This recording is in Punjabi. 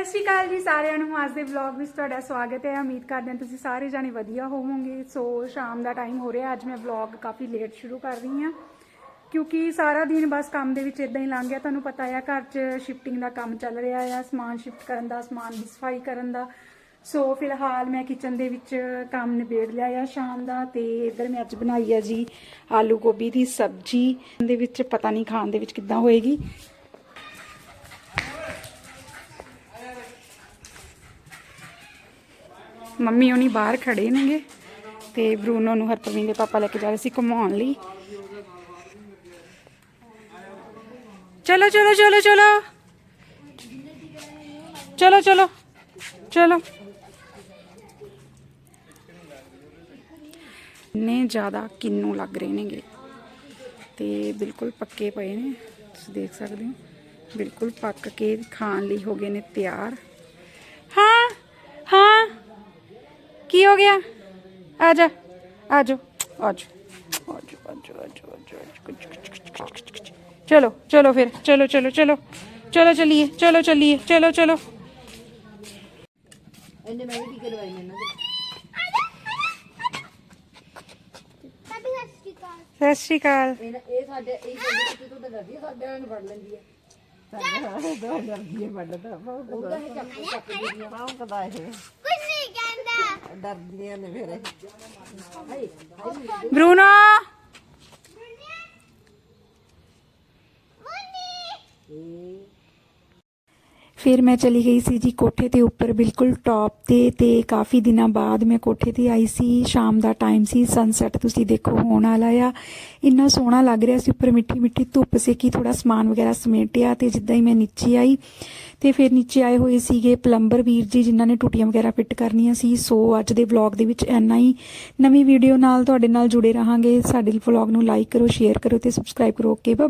ਸਤਿ ਸ਼੍ਰੀ ਅਕਾਲ ਜੀ ਸਾਰਿਆਂ ਨੂੰ। ਅੱਜ ਦੇ ਵਲੌਗ ਵਿੱਚ ਤੁਹਾਡਾ ਸਵਾਗਤ ਹੈ। ਉਮੀਦ ਕਰਦੇ ਹਾਂ ਤੁਸੀਂ ਸਾਰੇ ਜਾਣੇ ਵਧੀਆ ਹੋਵੋਗੇ। ਸੋ ਸ਼ਾਮ ਦਾ ਟਾਈਮ ਹੋ ਰਿਹਾ। ਅੱਜ ਮੈਂ ਵਲੌਗ ਕਾਫੀ ਲੇਟ ਸ਼ੁਰੂ ਕਰ ਰਹੀ ਹਾਂ। ਕਿਉਂਕਿ ਸਾਰਾ ਦਿਨ ਬਸ ਕੰਮ ਦੇ ਵਿੱਚ ਇਦਾਂ ਹੀ ਲੰਘ ਗਿਆ। ਤੁਹਾਨੂੰ ਪਤਾ ਹੈ ਘਰ 'ਚ ਸ਼ਿਫਟਿੰਗ ਦਾ ਕੰਮ ਚੱਲ ਰਿਹਾ ਹੈ ਸਮਾਨ ਸ਼ਿਫਟ ਕਰਨ ਦਾ, ਸਮਾਨ ਦੀ ਸਫ਼ਾਈ ਕਰਨ ਦਾ। ਸੋ ਫਿਲਹਾਲ ਮੈਂ ਕਿਚਨ ਦੇ ਵਿੱਚ ਕੰਮ ਨਿਬੇੜ ਲਿਆ ਆ ਸ਼ਾਮ ਦਾ ਤੇ ਇੱਧਰ ਮੈਂ ਅੱਜ ਬਣਾਈ ਆ ਜੀ ਆਲੂ ਗੋਭੀ ਦੀ ਸਬਜ਼ੀ। ਦੇ ਵਿੱਚ ਪਤਾ ਨਹੀਂ ਖਾਣ ਦੇ ਵਿੱਚ ਕਿੱਦਾਂ ਹੋਏਗੀ। ਮੰਮੀ ਉਹਨੀ ਬਾਹਰ ਖੜੇ ਨੇਗੇ ਤੇ ਬਰੂਨੋ ਨੂੰ ਹਰਪ੍ਰੀਤ ਦੇ ਪਾਪਾ ਲੈ ਕੇ ਜਾ ਰਹੇ ਸੀ ਘੁਮਾਉਣ ਲਈ। ਚਲੋ ਚਲੋ ਚਲੋ ਚਲੋ। ਚਲੋ ਚਲੋ ਚਲੋ। ਨੇ ਜ਼ਿਆਦਾ ਕਿੰਨੂ ਲੱਗ ਰਹੇ ਨੇਗੇ ਤੇ ਬਿਲਕੁਲ ਪੱਕੇ ਪਏ ਨੇ, ਤੁਸੀਂ ਦੇਖ ਸਕਦੇ ਹੋ। ਬਿਲਕੁਲ ਪੱਕ ਕੇ ਖਾਣ ਲਈ ਹੋ ਗਏ ਨੇ ਤਿਆਰ ਹਾਂ ਹਾਂ ਕੀ ਹੋ ਗਿਆ ਆ ਜਾ ਆ ਜਾ ਆ ਜਾ ਆ ਜਾ ਆ ਜਾ ਆ ਜਾ ਆ ਜਾ ਚਲੋ ਚਲੋ ਫਿਰ ਚਲੋ ਚਲੋ ਚਲੋ ਚਲੋ ਚਲਿਏ ਚਲੋ ਚਲਿਏ ਚਲੋ ਚਲੋ ਇਹਨੇ ਮੈਂ ਵੀ ਟੀਕੇ ਲਵਾਏ ਨੇ ਇਹਨਾਂ ਦੇ ਸਤਿ ਸ਼੍ਰੀ ਅਕਾਲ ਇਹਨਾਂ ਇਹ ਸਾਡੇ ਇਹ ਸਾਡੇ ਕਿਤੇ ਤੋਂ ਡਰਦੀ ਹੈ ਸਾਡੇ ਨਾਲ ਫੜ ਲੈਂਦੀ ਹੈ ਸਾਡੇ ਨਾਲ ਦੋ ਡਰਦੀ ਹੈ ਵੱਡਦਾ ਉਹਦਾ ਇਹ ਚੱਕ ਚੱਕ ਦੀ ਭੌਂਕਦਾ ਇਹ ਕੁਝ ਨਹੀਂ ਕਹਿੰਦਾ ਡਰਦੀਆਂ ਨੇ ਫਿਰ ਇਹ ਹਾਏ ਬਰੂਨੋ ਇਹ ਫਿਰ ਮੈਂ ਚਲੀ ਗਈ ਸੀ ਜੀ ਕੋਠੇ ਤੇ ਉੱਪਰ, ਬਿਲਕੁਲ ਟੌਪ ਤੇ ਤੇ ਕਾਫੀ ਦਿਨਾਂ ਬਾਅਦ ਮੈਂ ਕੋਠੇ ਤੇ ਆਈ ਸੀ। ਸ਼ਾਮ ਦਾ ਟਾਈਮ ਸੀ ਸਨਸੈਟ ਤੁਸੀਂ ਦੇਖੋ ਹੋਣ ਵਾਲਾ ਆ। ਇੰਨਾ ਸੋਹਣਾ ਲੱਗ ਰਿਹਾ ਸੀ, ਉੱਪਰ ਮਿੱਠੀ ਮਿੱਠੀ ਧੁੱਪ ਸੀ ਕਿ ਥੋੜਾ ਸਮਾਨ ਵਗੈਰਾ ਸਮੇਟਿਆ ਤੇ ਜਿੱਦਾਂ ਹੀ ਮੈਂ ਨੀਚੇ ਆਈ ਤੇ ਫਿਰ ਨੀਚੇ ਆਏ ਹੋਏ ਸੀਗੇ ਪਲੰਬਰ ਵੀਰ ਜੀ, ਜਿਨ੍ਹਾਂ ਨੇ ਟੂਟੀਆਂ ਵਗੈਰਾ ਫਿੱਟ ਕਰਨੀਆਂ ਸੀ। ਸੋ ਅੱਜ ਦੇ ਵਲੌਗ ਦੇ ਵਿੱਚ ਇੰਨਾ ਹੀ। ਨਵੀਂ ਵੀਡੀਓ ਨਾਲ ਤੁਹਾਡੇ ਨਾਲ ਜੁੜੇ ਰਹਾਂਗੇ। ਸਾਡੇ ਵਲੌਗ ਨੂੰ ਲਾਈਕ ਕਰੋ ਸ਼ੇਅਰ ਕਰੋ ਤੇ ਸਬਸਕ੍ਰਾਈਬ ਕਰੋ। Okay bye